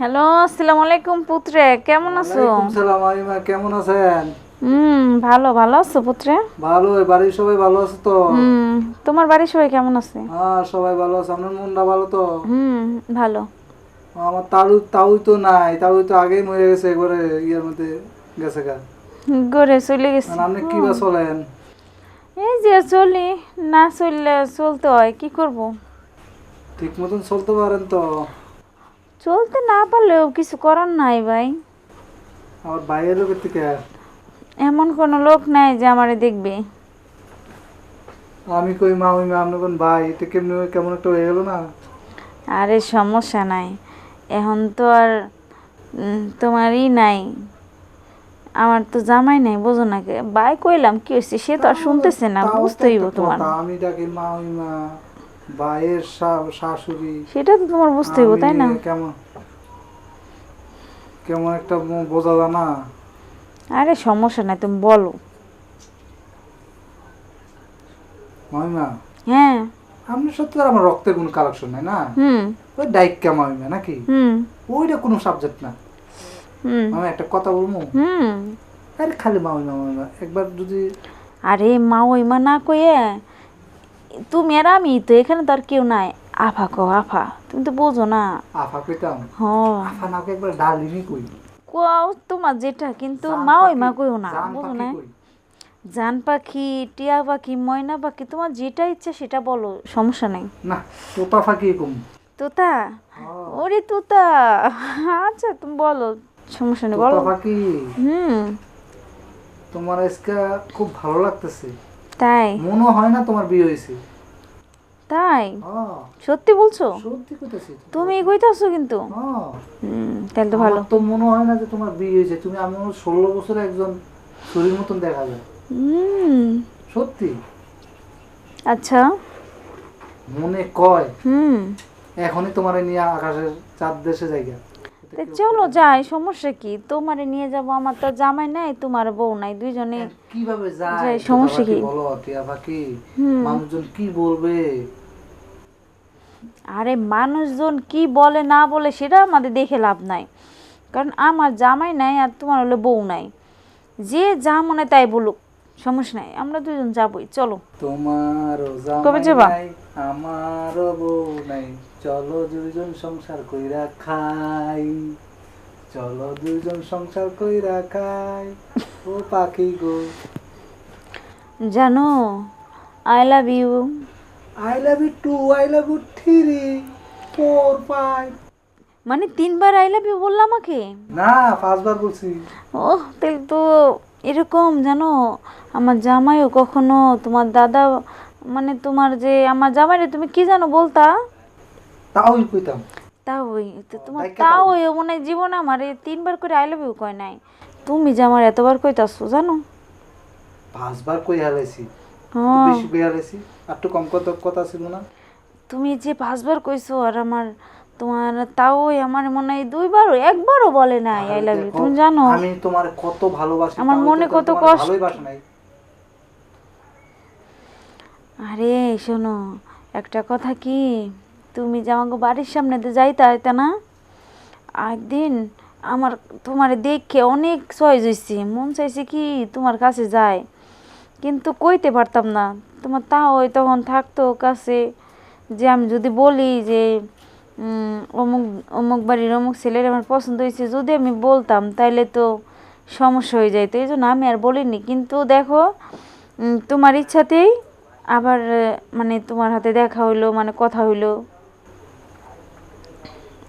Hello আসসালামু আলাইকুম পুত্রে কেমন আছো? সালাম আইমা কেমন আছেন? হুম ভালো ভালো আছো পুত্রে? ভালো বাড়ির সবাই ভালো আছে তো? হুম তোমার বাড়ির সবাই কেমন আছে? হ্যাঁ সবাই ভালো আছে আপনার মনটা ভালো তো? হুম ভালো। আমার তালু তাউই তো নাই তাও তো আগেই মরে গেছে একবারে ইয়ের মধ্যে গেছে গা। গড়ে চলে গেছে। আপনি কি বা চলেন? এই যে চলি না চললে চলতে হয় কি করব? ঠিক মতন চলতে পারেন তো। চলতে না পারলেও কিছু করার নাই ভাই। আমার বাইরের লোকের থেকে? এমন কোনো লোক নাই যে আমারে দেখবে। আমি কই মা ওই মা আপনি কোন ভাই? এটা কেমনি কেমন একটা হয়ে গেল না? আরে সমস্যা নাই। এখন তো আর তোমারই নাই। আমার তো জামাই নাই বোঝো না কে। বাই কইলাম কি হয়েছে সে তো আর শুনতেছে না তাও তো বুঝতে হইব একটা তোমার আমি ডাকি মা ওই মা। শা- শাশুড়ি সেটা তো তোমার বুঝতে হইব তাই না? কেমন কেমন একটা বোঝা যায় না। আরে সমস্যা নাই তুমি বলো। মামিমা হ্যাঁ। আপনার সাথে আমার রক্তের কোনো কালেকশন নাই না? হুম। ওই ডাইক্কা মামিমা নাকি? হুম। ওইটা কোনো সাবজেক্ট না। হুম। আমি একটা কথা বলব? হুম। আরে খালি মামিমা মামিমা একবার যদি আরে মা ওই মা না কয়ে তুমি আর আমি তো এখানে তো আর কেউ নাই। আফা কো আফা তুমি তো বোঝো না। আফা পেতাম হ আফা নাকে একবার ডালিনি কই। কোয়াও তোমার যেটা কিন্তু মা ওই মা পাখি- কইও না বোঝো না। জান পাখি টিয়া পাখি ময়না পাখি তোমার যেটা ইচ্ছা সেটা বলো সমস্যা নেই। না তোতা ফাঁকি কম তোতা? ওরে তোতা আচ্ছা তুমি বলো সমস্যা নেই বলো। তোতা ফাঁকি হুম। তোমার আজকে খুব ভালো লাগতেছে। তাই? মনে হয় না তোমার বিয়ে হয়েছে। তাই? হ্যাঁ, সত্যি বলছো? সত্যি কইতেছি তুমি কইতাছো কিন্তু? হ্যাঁ। হুম তাহলে তো ভালো। তো মনে হয় না যে তোমার বিয়ে হয়েছে। তুমি আমি ষোলো বছরে একজন শরীর মতন দেখা যায়। হুম। সত্যি? আচ্ছা। মনে কয়। হুম। এখনই তোমার নিয়ে আকাশের চাঁদ দেশে জায়গা তা চলো যাই সমস্যা কি? তোমারে নিয়ে যাব আমার তো জামাই নাই তোমার বউ নাই দুইজনে কীভাবে যাই, সমস্যা কি? বলো টিয়া পাখি। মানুষজন কি বলবে? আরে মানুষজন কি বলে না বলে সেটা আমাদের দেখে লাভ নাই। কারণ আমার জামাই নাই আর তোমার হলো বউ নাই। যে যা মনে তাই বলুক সমস্যা নাই আমরা দুজন যাবই চলো। তোমারও কবে জামাই যাবা? নাই আমারও বউ নাই। চলো দুইজন সংসার কইরা খাই। চলো দুইজন সংসার কইরা খাই। ও পাখি গো। জানো I love you I love you too I love you three four five মানে তিনবার আই লাভ ইউ বললাম আমাকে? না পাঁচবার বলছি। ও তাহলে তো এরকম জানো আমার জামাইও কখনো তোমার দাদা মানে তোমার যে আমার জামাইরে তুমি কি জানো বলতা? তাও কইতাম। তাও তো তোমার দায়িত্ব তাও দাও। মনে জীবনে আমার তিনবার করে আই লাভ ইউ কয় নাই। তুমি যে আমার এতবার কইতাছো জানো? পাঁচবার কই হালাইছি হ্যাঁ। বেশি কই হালাইছি আর একটু কম কথা কথা ছিল না? তুমি যে পাঁচবার কইছো আর আমার তোমার তাও আমার মনে হয় দুইবারও একবারও বলে নাই আই লাভ ইউ তুমি জানো? আমি তোমার কত ভালোবাসি আমার মনে কত কষ্ট। ভালোই বাসা নাই। আরে, শোনো, একটা কথা কি? তুমি যে আমাকে বাড়ির সামনে দিয়ে যাইতে হইতে না? একদিন আমার তোমার দেখে অনেক সহজ হয়েছে মন চাইছে কি তোমার কাছে যায় কিন্তু কইতে পারতাম না। তোমার তাও ওই তখন থাকতো কাছে যে আমি যদি বলি যে অমুক অমুক বাড়ির অমুক ছেলের আমার পছন্দ হয়েছে যদি আমি বলতাম তাইলে তো সমস্যা হয়ে যাইতো। এই জন্য আমি আর বলিনি। কিন্তু দেখো তোমার ইচ্ছাতেই আবার মানে তোমার হাতে দেখা হইল মানে কথা হইল।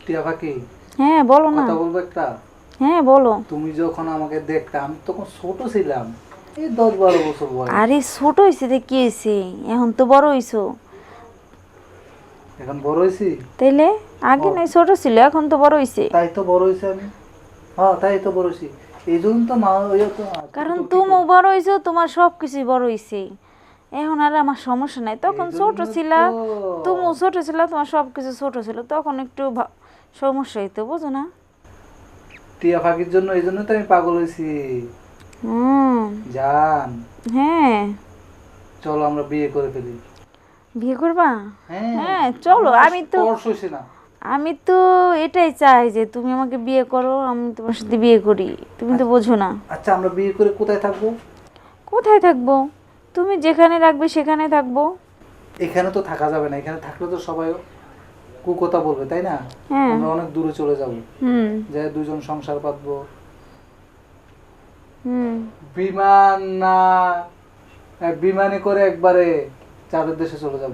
টিয়া পাখি? হ্যাঁ বলো না। কথা বলব একটা? হ্যাঁ বলো। তুমি যখন আমাকে দেখতে আমি তখন ছোট ছিলাম। এই দশ বারো বছর বয়স। আরে ছোট তো কি এখন তো বড় হইছো। এখন বড় হয়েছি তাইলে আগে নাই ছোট ছিল এখন তো বড় হইছে। তাই তো বড় হয়েছি আমি। হ্যাঁ তাই তো বড় হয়েছি এই জন্য তো মা কারণ তো কি তুমিও বড় হইছো তোমার সব কিছুই বড় হইছে। এখন আর আমার সমস্যা নাই। তখন ছোট ছিলা তো। তুমিও ছোট ছিল তোমার সব কিছু ছোট ছিল। তখন একটু সমস্যা হইতো বুঝো না। টিয়া পাখির জন্য এই জন্য তো আমি পাগল হয়েছি। হুম। জান। হ্যাঁ। চলো আমরা বিয়ে করে ফেলি। বিয়ে করবা? হ্যাঁ। হ্যাঁ চলো আমি তো আমি তো এটাই চাই যে তুমি আমাকে বিয়ে করো আমি তোমার সাথে বিয়ে করি। তুমি তো বোঝো না। আচ্ছা আমরা বিয়ে করে কোথায় থাকব? কোথায় থাকব? তুমি যেখানে রাখবে সেখানে থাকব। এখানে তো থাকা যাবে না এখানে থাকলে তো সবাই কুকথা বলবে তাই না? হ্যাঁ। আমরা অনেক দূরে চলে যাব। হুম। যে দুজন সংসার পাতবো। হুম। বিমান না এক বিমানে করে একবারে চাঁদের দেশে চলে যাব।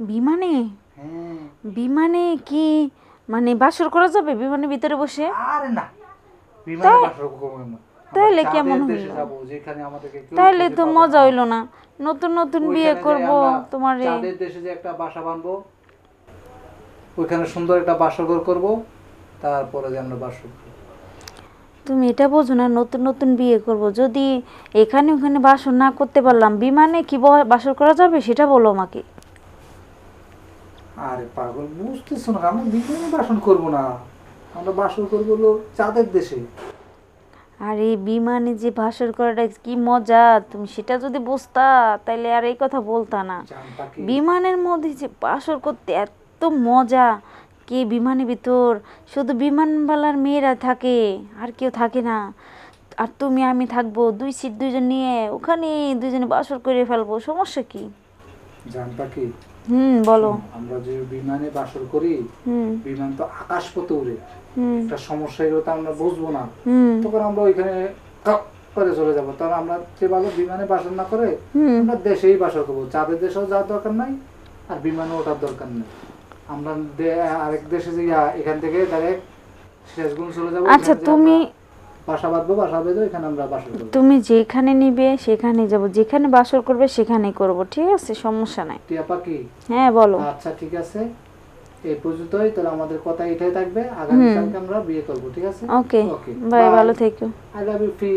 বিমানে? হ্যাঁ। বিমানে কি মানে বাসর করা যাবে বিমানের ভিতরে বসে? আরে না বিমানে বাসর করব না। তাহলে কেমন হইল? যেখানে আমাদেরকে তাইলে তো মজা। হইল না। নতুন নতুন বিয়ে করব তোমার চাঁদের দেশে যে একটা বাসা বানবো ওইখানে সুন্দর একটা বাসঘর করব তারপরে যে আমরা বাস তুমি এটা বোঝো না নতুন নতুন বিয়ে করব। যদি এখানে ওখানে বাসর না করতে পারলাম বিমানে কি বাসর করা যাবে? সেটা বলো আমাকে। আরে পাগল বুঝতেছো না আমরা বিমানে বাসন করব না। আমরা বাসন করব চাঁদের দেশে। আর এই বিমানে যে বাসর করাটা কি মজা তুমি সেটা যদি বুঝতা তাহলে আর এই কথা বলতা না। বিমানের মধ্যে যে বাসর করতে এত মজা কে বিমানের ভিতর? শুধু বিমানবালার মেয়েরা থাকে আর কেউ থাকে না। আর তুমি আমি থাকব দুই সিট দুইজন নিয়ে ওখানে দুজনে বাসর করে ফেলব সমস্যা কি? জান পাখি হুম বলো। আমরা যে বিমানে বাসর করি বিমান তো আকাশ পথে উড়ে। একটা সমস্যা এগুলো তো আমরা বুঝব না। তখন আমরা ওইখানে করে চলে যাব। তখন আমরা যে ভালো বিমানে বাসর না করে আমরা দেশেই বাসর করব। চাঁদের দেশেও যাওয়ার দরকার নাই আর বিমানে ওঠার দরকার নেই। আমরা আরেক দেশে যে এখান থেকে ডাইরেক্ট শেষগুণ চলে যাব। আচ্ছা তুমি বাসা বাঁধবো বাসা বেঁধে এখানে আমরা বাসর করব। তুমি যেখানে নিবে সেখানে যাব। যেখানে বাসর করবে সেখানেই করব ঠিক আছে? সমস্যা নাই। টিয়া পাখি? হ্যাঁ বলো। আচ্ছা ঠিক আছে। এই পর্যন্তই তাহলে আমাদের কথা এটাই থাকবে। আগামীকালকে আমরা বিয়ে করব ঠিক আছে? ওকে। ওকে বাই ভালো থেকো। I love you fee